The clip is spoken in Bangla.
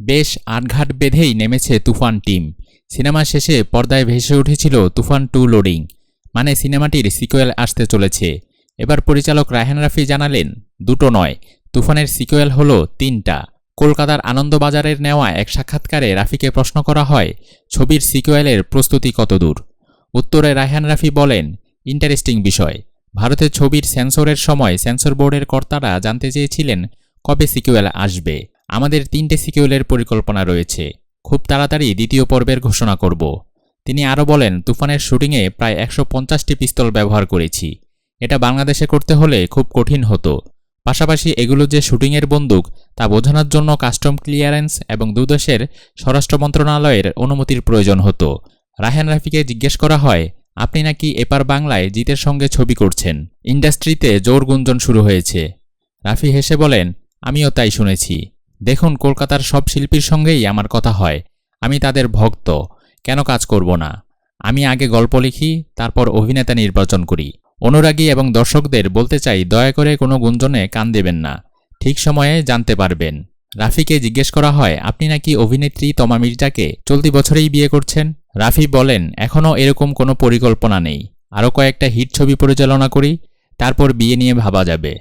বেশ আটঘাট বেঁধেই নেমেছে তুফান টিম। সিনেমা শেষে পর্দায় ভেসে উঠেছিল তুফান টু লোডিং মানে সিনেমাটির সিকুয়েল আসতে চলেছে। এবার পরিচালক রায়হান রাফি জানালেন, দুটো নয়, তুফানের সিকুয়েল হলো তিনটা। কলকাতার আনন্দবাজারের নেওয়া এক সাক্ষাৎকারে রাফিকে প্রশ্ন করা হয়, ছবির সিকুয়েলের প্রস্তুতি কতদূর? উত্তরে রায়হান রাফি বলেন, ইন্টারেস্টিং বিষয়। ভারতের ছবির সেন্সরের সময় সেন্সর বোর্ডের কর্তারা জানতে চেয়েছিলেন কবে সিকুয়েল আসবে। আমাদের তিনটে সিকিউলের পরিকল্পনা রয়েছে। খুব তাড়াতাড়ি দ্বিতীয় পর্বের ঘোষণা করব। তিনি আরও বলেন, তুফানের শুটিংয়ে প্রায় একশো পঞ্চাশটি পিস্তল ব্যবহার করেছি। এটা বাংলাদেশে করতে হলে খুব কঠিন হতো। পাশাপাশি এগুলো যে শুটিংয়ের বন্দুক, তা বোঝানোর জন্য কাস্টম ক্লিয়ারেন্স এবং দুদেশের স্বরাষ্ট্র মন্ত্রণালয়ের অনুমতির প্রয়োজন হতো। রাহেন রাফিকে জিজ্ঞেস করা হয়, আপনি নাকি এপার বাংলায় জিতের সঙ্গে ছবি করছেন? ইন্ডাস্ট্রিতে জোর গুঞ্জন শুরু হয়েছে। রাফি হেসে বলেন, আমিও তাই শুনেছি। দেখুন, কলকাতার সব শিল্পীর সঙ্গেই আমার কথা হয়। আমি তাদের ভক্ত, কেন কাজ করব না? আমি আগে গল্প লিখি, তারপর অভিনেতা নির্বাচন করি। অনুরাগী এবং দর্শকদের বলতে চাই, দয়া করে কোনো গুঞ্জনে কান দেবেন না। ঠিক সময়ে জানতে পারবেন। রাফিকে জিজ্ঞেস করা হয়, আপনি নাকি অভিনেত্রী তমা মির্জাকে চলতি বছরেই বিয়ে করছেন? রাফি বলেন এখনও এরকম কোনো পরিকল্পনা নেই। আরও কয়েকটা হিট ছবি পরিচালনা করি, তারপর বিয়ে নিয়ে ভাবা যাবে।